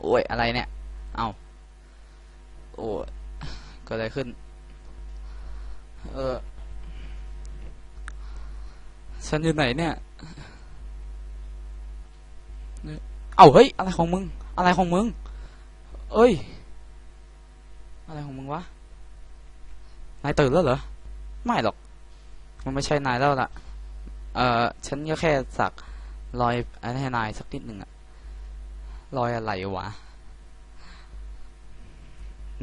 โอ้ย อะไรเนี่ย เอาโอ้ยก็อะไรขึ้น เออ ฉันอยู่ไหนเนี่ย เอาเฮ้ย อะไรของมึง อะไรของมึง เอ้ย อะไรของมึงวะ นายตื่นแล้วเหรอ ไม่หรอก มันไม่ใช่นายแล้วล่ะ เออฉันก็แค่สักรอยอะไรให้นายสักนิดหนึ่งอะ รอยอะไรวะ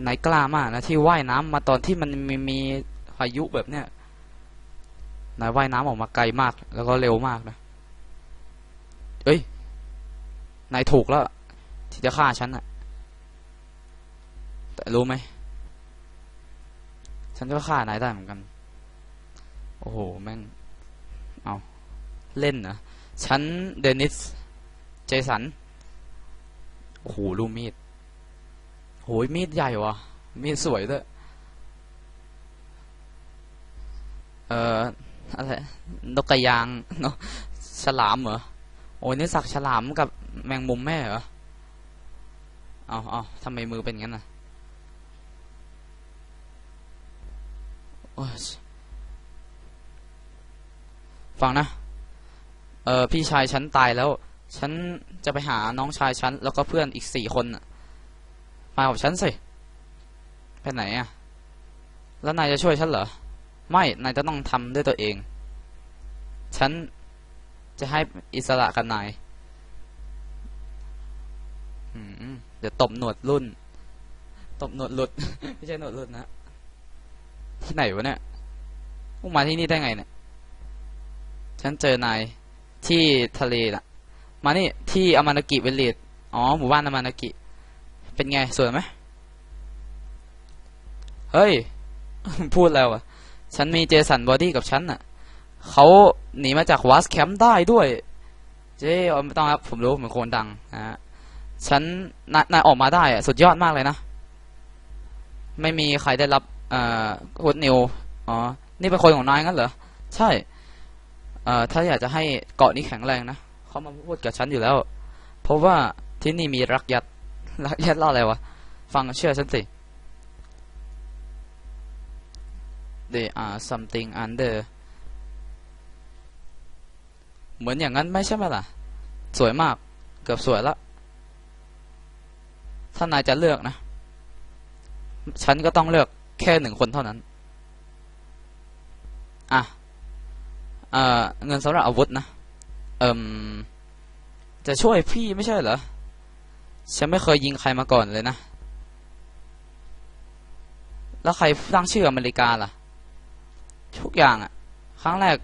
นายกล้ามากนะที่ว่ายน้ำมาตอนที่มันมีมีพายุแบบเนี้ยนายว่ายน้ำออกมาไกลมาก แล้วก็เร็วมากนะเอ้ยนายถูกแล้ว ที่จะฆ่าฉันอะแต่รู้ไหมฉันก็ฆ่านายได้เหมือนกัน โอ้โห แม่ง เอา เล่นนะ ฉัน เดนิส เจสัน โอ้โหลูมีดโหยมีดใหญ่ว่ะมีดสวยด้วยเอ่ออะไรนกกระยางนกฉลามเหรอโอ้ยนี่สักฉลามกับแมงมุมแม่เหรอเอาเอาทำไมมือเป็นงั้นน่ะโอ้ยฟังนะ เออพี่ชายฉันตายแล้ว ฉันจะไปหาน้องชายฉันแล้วก็เพื่อนอีกสี่คนมากับฉันสิไปไหนอะแล้วนายจะช่วยฉันเหรอ ไม่ นายจะต้องทำด้วยตัวเอง ฉันจะให้อิสระกับนายเดี๋ยวตบหนวดรุ่น ตบหนวดหลุด ไม่ใช่หนวดหลุดนะ ที่ไหนวะเนี่ยพวกมาที่นี่ได้ไงเนี่ย ฉันเจอนายที่ทะเลน่ะ มานี่ที่อามานากิเวลเลดอ๋อหมู่บ้านอามานากิ เป็นไงสวยไหมเฮ้ย พูดแล้วอะ ฉันมีเจสันบอดี้กับฉันน่ะเขาหนีมาจากวัสแคมป์ได้ด้วย เจ๊ไม่ต้องครับ ผมรู้ผมเป็นคนดังนะฮะฉันนายนายออกมาได้อะสุดยอดมากเลยนะ ไม่มีใครได้รับเอ่อโคดนิวอ๋อ นี่เป็นคนของนายงั้นเหรอ ใช่ เอ่อ ถ้าอยากจะให้เกาะนี้แข็งแรงนะ เขามาพูดกับฉันอยู่แล้ว เพราะว่าที่นี่มีรักยัดรักยัดเล่าอะไรวะ ฟังเชื่อฉันสิ They are something under เหมือนอย่างนั้นไม่ใช่ไหมล่ะ สวยมาก เกือบสวยละถ้านายจะเลือกนะ ฉันก็ต้องเลือกแค่หนึ่งคนเท่านั้น อะเอ่อเงินสำหรับอาวุธนะ เอ่มจะช่วยพี่ไม่ใช่เหรอ ฉันไม่เคยยิงใครมาก่อนเลยนะ แล้วใครตั้งชื่ออเมริกาล่ะ ทุกอย่างอะครั้งแรก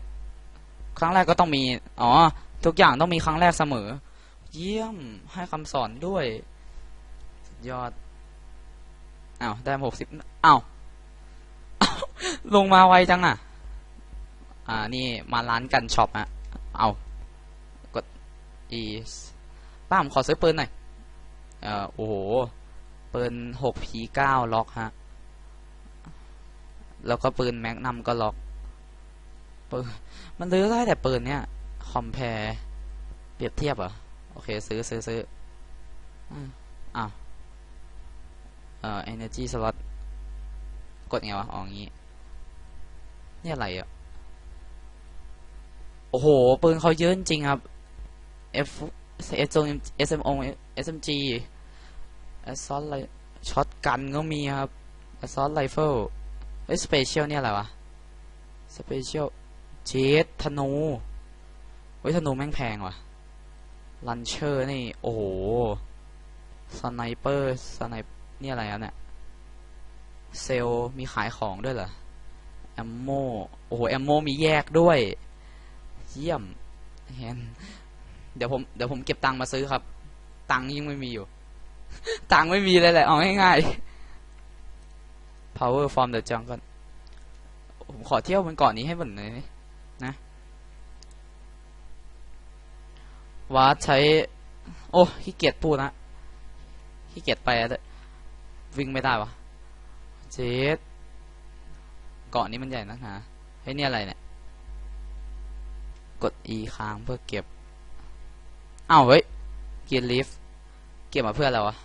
ครั้งแรกก็ต้องมี อ๋อ ทุกอย่างต้องมีครั้งแรกเสมอ เยี่ยม ให้คำสอนด้วยสุดยอดอ้าว ได้หกสิบอ้าวลงมาไวจังอะ อ่า นี่มาร้านกันช็อปอะเอา e ป้าผมขอซื้อปืนหน่อยเอ่อโอ้โหปืนหก p เก้าล็อกฮะ แล้วก็ปืนแม็กนัมก็ล็อกปืนมันซื้อได้แต่ปืนเนี้ยคอมเพลเปรียบเทียบเหรอ โอเค ซื้อซื้อซื้ออืมอ้าวเอ่อ energy slot กดไงวะ อ๋องี้ นี่อะไรอะ โอ้โห ปืนเขาเยอะจริงครับ F S O S M O S M G Assault ไรช็อตกันก็มีครับ Assault Rifle เฮ้ย Special เนี่ยอะไรวะ Special เจตธนูเฮ้ยธนูแม่งแพงว่ะลันเชอร์นี่ โอ้โหสไนเปอร์สไนนี่อะไรอะเนี่ย เซลมีขายของด้วยเหรอแอมโม โอ้โห แอมโมมีแยกด้วย เยี่ยมเห็น เดี๋ยวผมเดี๋ยวผมเก็บตังค์มาซื้อครับ ตังค์ยังไม่มีอยู่ ตังค์ไม่มีเลยแหละเอาง่ายๆ power from the jungle ผมขอเที่ยวบนเกาะนี้ให้หมดเลยนะวัดใช้ โอ้ขี้เกียจพูดนะขี้เกียจไปอะวิ่งไม่ได้วะเจ็ดเกาะนี้มันใหญ่นักหนาเฮ้ยนี่อะไรเนี่ย กด E ค้างเพื่อเก็บ อ้าวเฮ้ยเกียร์ลิฟเก็บมาเพื่ออะไรวะ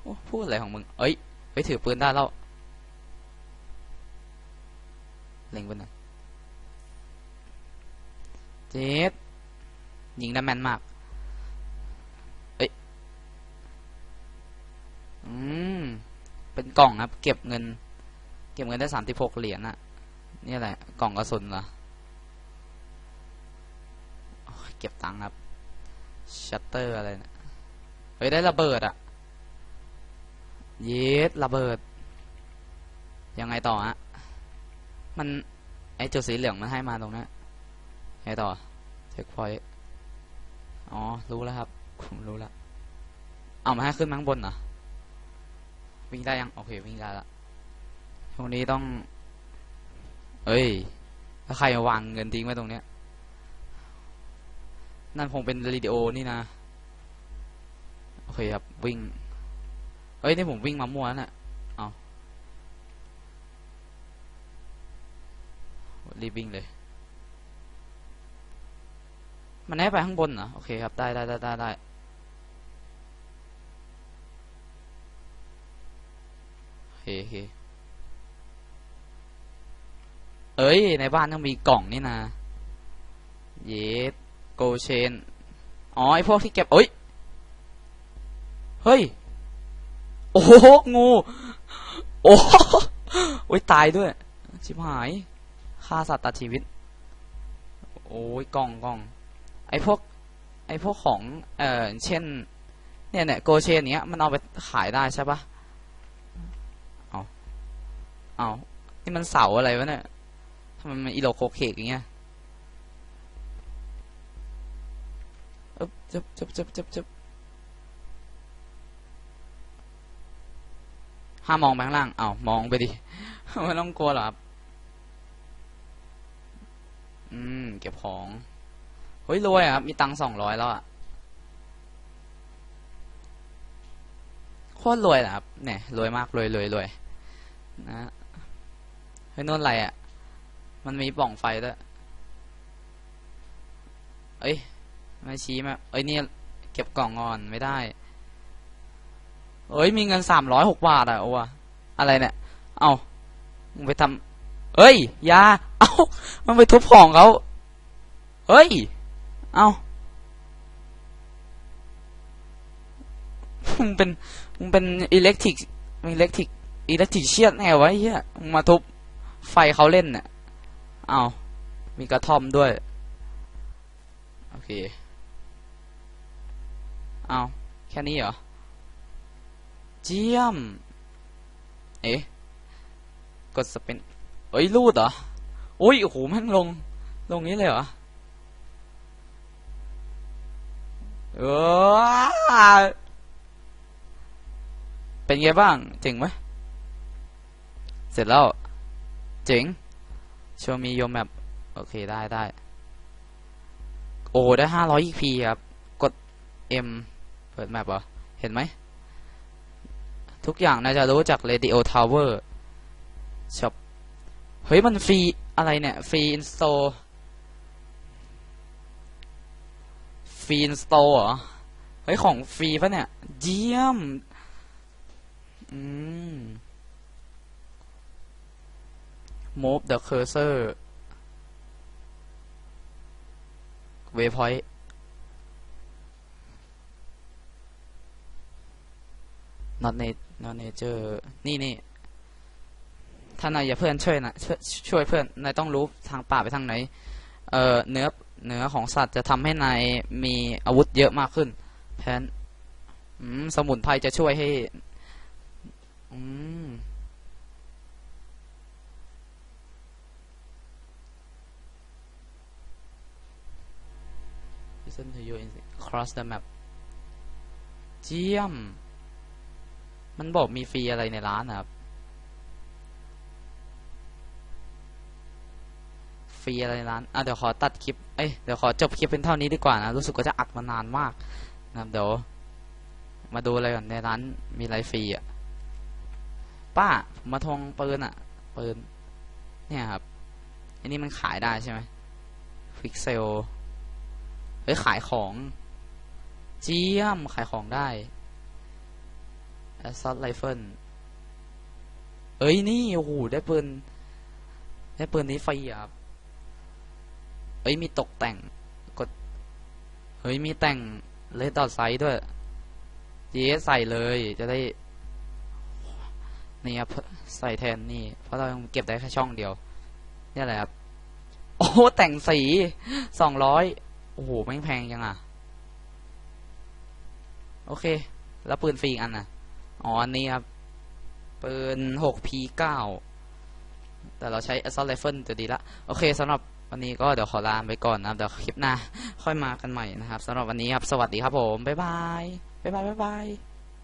โอ้พูดอะไรของมึง เอ้ยเฮ้ยถือปืนได้แล้วเล็งปืนหน่อยเจ็ดยิงได้แม่นมาก เอ้ย อืม เป็นกล่องครับ เก็บเงิน เก็บเงินได้สามสิบหกเหรียญน่ะนี่แหละ กล่องกระสุนเหรอโอ้ย เก็บตังค์ครับชัตเตอร์อะไรเนะเฮ้ยได้ระเบิดอะเยสระเบิด ยังไงต่อฮะมันไอจุดสีเหลืองมันให้มาตรงนี้ไงต่อเช็คพอยต์อ๋อ รู้แล้วครับ ผมรู้แล้ว เอามาให้ขึ้นมาข้งบนเหรอวิ่งได้ยัง โอเค วิ่งได้ละตรงนี้ต้อง เอ้ย ถ้าใครวางเงินทิ้งไว้ตรงเนี้ย นั่นคงเป็นรีดิโอนี่นะ โอเคครับ วิ่ง เอ้ย นี่ผมวิ่งมามั่วแล้วน่ะเอารีบวิ่งเลย มันให้ไปข้างบนเหรอ โอเคครับ ได้ได้ได้ได้ได้โอเคเอ้ย ในบ้านต้องมีกล่องนี่นะ เยส โกเชนอ๋อไอพวกที่เก็บเอ้ย เฮ้ย โอ้โหงู โอ้โหโอ้ยตายด้วย ชิบหายฆ่าสัตว์ตัดชีวิต โอ้ยกล่องกล่อง ไอพวก ไอพวกของ เอ่อ เช่น เนี่ยเนี่ยโกเชนเนี้ย มันเอาไปขายได้ใช่ปะเอาเอานี่มันเสาอะไรวะเนี่ยทำไมมันอีโลโคเคกอย่างเงี้ย บจึบจึบจึบจึบจึบห้ามมองไปข้างล่างเอามองไปดิไม่ต้องกลัวหรอครับ อืม เก็บของ เฮ้ยรวยอะครับ มีตังค์สองร้อยแล้วอะโคตรรวยนะครับ เนี่ยรวยมากรวยรวยรวยนะเฮ้ยนู่นอะไรอะมันมีปล่องไฟด้วย เอ้ย ไม่ชี้มาเอ้ยนี่เก็บกล่องงอนไม่ได้ เอ้ยมีเงินสามร้อยหกบาทอะโอ้วะอะไรเนี่ย เอามึงไปทำเอ้ยยา เอามันไปทุบของเขาเฮ้ย เอามึงเป็นมึงเป็นอิเล็กทริกอิเล็กทริกอิเล็กทริกเชียนไงวะไอ้เฮียมึงมาทุบไฟเขาเล่นเนี่ยเอามีกระท่อมด้วย โอเค เอาแค่นี้เหรอ เจียม เอ๊ะ กดสเปนเอ้ยรูดเหรอ โอ้ย โอ้โหม่งลง ลงนี้เลยเหรอเออเป็นไงบ้าง เจ๋งไหมเสร็จแล้ว เจ๋งโชว์มีโยมแบบโอเค ได้ได้ โอ้ ได้ห้าร้อยอีพีครับ กด M เปิดแมปเหรอ เห็นไหม ทุกอย่างน่าจะรู้จาก Radio Tower ช็อปเฮ้ย มันฟรี อะไรเนี่ย ฟรีอินสโตฟรีอินสโตเหรอ เฮ้ย ของฟรีปะเนี่ย เยี่ยม อืม move the cursor waypoint not n a not nature นี่นี่ถ้านายอย่าเพื่อนช่วยนะช่วยช่วยเพื่อนนายต้องรู้ทางป่าไปทางไหน เอ่อเนื้อเนื้อของสัตว์จะทำให้นายมีอาวุธเยอะมากขึ้น แพนอืมสมุนไพรจะช่วยให้อืม listen to you in cross the map เจียม มันบอกมีฟรีอะไรในร้านนะครับ ฟรีอะไรในร้าน อะเดี๋ยวขอตัดคลิป เอ้ยเดี๋ยวขอจบคลิปเป็นเท่านี้ดีกว่านะ รู้สึกว่าจะอัดมานานมากนะครับเดี๋ยวมาดูอะไรก่อนในร้านมีอะไรฟรีอะ ป้าผมมาทวงปืนอะปืนเนี่ยครับ อันนี้มันขายได้ใช่ไหมฟิกเซลเฮ้ยขายของ เจียมขายของได้ Assault Rifle เอ้ยนี่โอ้โหได้ปืนได้ปืนนี้ไฟรีอะครับเอ้ยมีตกแต่งกดเฮ้ยมีแต่งเลดดอทไซด์ด้วยเย้ใส่เลยจะได้นี่ครับใส่แทนนี่เพราะเราเก็บได้แค่ช่องเดียวนี่อะไรครับโอ้แต่งสีสองร้อยโอ้โหแม่งแพงจังอะ โอเค แล้วปืนฟรีอันน่ะ อ๋ออันนี้ครับปืน 6P9 แต่เราใช้ Assault Rifle ตัวดีละ โอเคสำหรับวันนี้ก็เดี๋ยวขอลาไปก่อนนะครับ เดี๋ยวคลิปหน้าค่อยมากันใหม่นะครับสำหรับวันนี้ครับ สวัสดีครับผม บ๊ายบาย บ๊ายบาย บ๊ายบาย